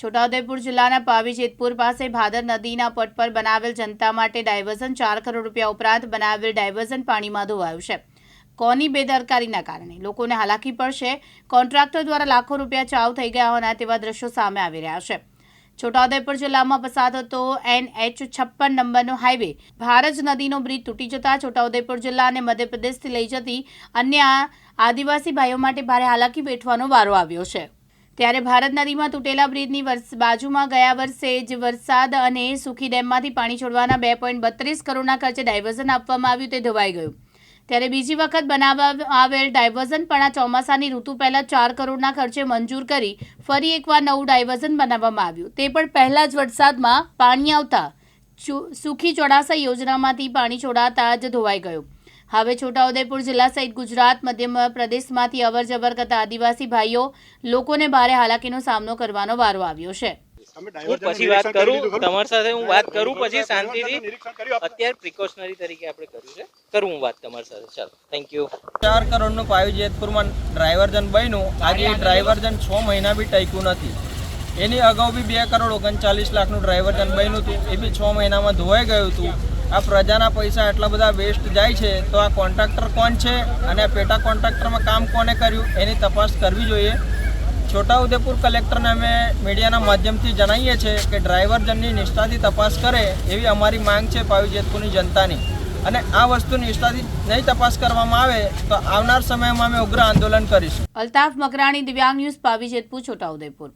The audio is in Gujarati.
છોટાઉદેપુર જિલ્લાના પાવી જેતપુર પાસે ભાદર નદીના પટ પર બનાવેલ જનતા માટે ડાયવર્ઝન ચાર કરોડ રૂપિયા ઉપરાંત બનાવેલ ડાયવર્ઝન પાણીમાં ધોવાયું છે. કોની બેદરકારીના કારણે? લોકોને હાલાકી પડશે. કોન્ટ્રાક્ટર દ્વારા લાખો રૂપિયા ચાવ થઈ ગયા હોવાના તેવા દ્રશ્યો સામે આવી રહ્યા છે. છોટાઉદેપુર જિલ્લામાં પસાર થતો એનએચ છપ્પન નંબરનો હાઈવે ભારજ નદીનો બ્રિજ તૂટી જતા છોટાઉદેપુર જિલ્લા અને મધ્યપ્રદેશથી લઈ જતી અન્ય આદિવાસી ભાઈઓ માટે ભારે હાલાકી વેઠવાનો વારો આવ્યો છે. ત્યારે ભારત નદીમાં તૂટેલા બ્રિજની બાજુમાં ગયા વર્ષે જ વરસાદ અને સુખી ડેમમાંથી પાણી છોડવાના બે પોઈન્ટ બત્રીસ કરોડના ખર્ચે ડાયવર્ઝન આપવામાં આવ્યું તે ધોવાઈ ગયું. ત્યારે બીજી વખત બનાવવા આવેલ ડાયવર્ઝન પણ આ ચોમાસાની ઋતુ પહેલાં ચાર કરોડના ખર્ચે મંજૂર કરી ફરી એકવાર નવું ડાયવર્ઝન બનાવવામાં આવ્યું. તે પણ પહેલાં જ વરસાદમાં પાણી આવતા સુખી ચોડાસા યોજનામાંથી પાણી છોડાતા જ ધોવાઈ ગયું. હવે છોટાઉદેપુર જિલ્લા સહિત ગુજરાત મધ્ય પ્રદેશમાંથી અવર જવર કરતા આદિવાસી ભાઈઓ લોકોને ભારે હાલાકીનો સામનો કરવાનો વારો આવ્યો છે. હું પછી વાત કરું તમારી સાથે હું વાત કરું પછી શાંતિથી? અત્યારે પ્રિકોશનરી તરીકે આપણે કર્યું છે. કરું હું વાત તમારી સાથે ચાલો. થેન્ક યુ ચાર કરોડનું પાયું જેતપુરમાં ડ્રાઈવરજન બન્યું. આજે ડ્રાઈવરજન છ મહિના બી ટક્યું નથી. એની અગાઉ બી બે કરોડ ઓગણચાલીસ લાખનું ડ્રાઈવરજન બન્યું હતું. એ બી છ મહિનામાં ધોવાઈ ગયું હતું. આ પ્રજાના પૈસા એટલા બધા વેસ્ટ જાય છે, તો આ કોન્ટ્રાક્ટર કોણ છે અને આ પેટા કોન્ટ્રાક્ટરમાં કામ કોને કર્યું, એની તપાસ કરવી જોઈએ. છોટાઉદેપુર કલેક્ટરને અમે મીડિયાના માધ્યમથી જણાવીએ છીએ કે ડ્રાઈવરજનની નિષ્ઠાથી તપાસ કરે, એવી અમારી માંગ છે પાવી જેતપુરની જનતાની. અને આ વસ્તુ નિષ્ઠાથી નહીં તપાસ કરવામાં આવે, તો આવનાર સમયમાં અમે ઉગ્ર આંદોલન કરીશું. અલ્તાફ મકરાણી, દિવ્યાંગ ન્યૂઝ પાવી જેતપુર, છોટાઉદેપુર.